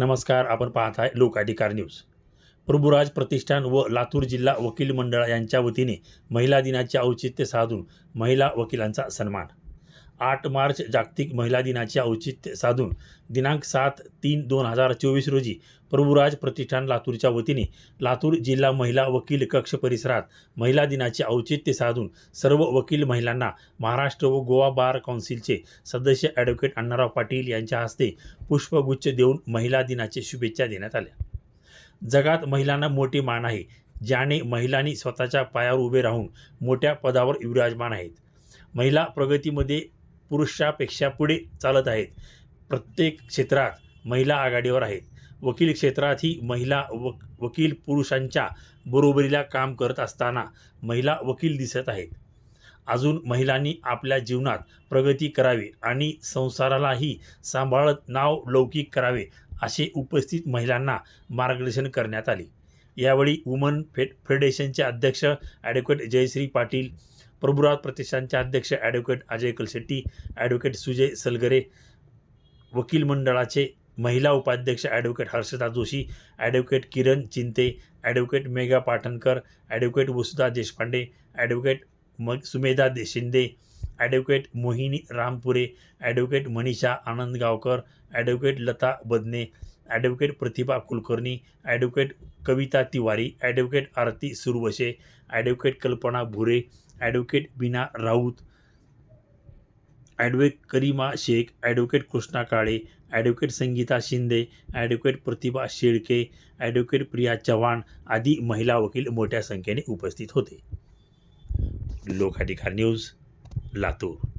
नमस्कार आपण पाहत आहे लोकाधिकार न्यूज. प्रभुराज प्रतिष्ठान व लातूर जिल्हा वकील मंडळ यांच्या वतीने महिला दिनाचे औचित्य साधून महिला वकिलांचा सन्मान. आठ मार्च जागतिक महिला दिनाचे औचित्य साधून दिनांक सात तीन दोन हजार चोवीस रोजी प्रभुराज प्रतिष्ठान लातूरच्या वतीने लातूर जिल्हा महिला वकील कक्ष परिसरात महिला दिनाचे औचित्य साधून सर्व वकील महिलांना महाराष्ट्र व गोवा बार काउन्सिलचे सदस्य ॲडव्होकेट अण्णाराव पाटील यांच्या हस्ते पुष्पगुच्छ देऊन महिला दिनाच्या शुभेच्छा देण्यात आल्या. जगात महिलांना मोठे मान आहे ज्याने महिलांनी स्वतःच्या पायावर उभे राहून मोठ्या पदावर विराजमान आहेत. महिला प्रगतीमध्ये पुरुषापेक्षा पुढे चालत आहेत. प्रत्येक क्षेत्रात महिला आघाडीवर आहेत. वकील क्षेत्रातही महिला वक वकील पुरुषांच्या बरोबरीला काम करत असताना महिला वकील दिसत आहेत. अजून महिलांनी आपल्या जीवनात प्रगती करावी आणि संसारालाही सांभाळत नाव लौकिक करावे असे उपस्थित महिलांना मार्गदर्शन करण्यात आले. यावेळी वुमन फेड फेडरेशनचे अध्यक्ष ॲडव्होकेट जयश्री पाटील प्रभुराज प्रतिष्ठानचे अध्यक्ष ॲडव्होकेट अजय कलशेट्टी ॲडव्होकेट सुजय सलगरे वकील मंडळाचे महिला उपाध्यक्ष advocate Harshada Joshi advocate Kiran Chinte advocate Megha Patankar advocate Vasudha Deshpande advocate म सुमेधा दे Shinde advocate Mohini Rampure advocate Manisha Anand Gavkar advocate Lata Badne advocate Pratibha Kulkarni advocate Kavita Tiwari advocate Aarti Suravshe advocate Kalpana Bhure advocate Bina Raut advocate Karima Shaikh advocate Krishna Kale advocate Sangeeta Shinde advocate Pratibha Shelke advocate Priya Chavan आदी महिला वकील मोठ्या संख्येने उपस्थित होते. Lokadhikar news Latur.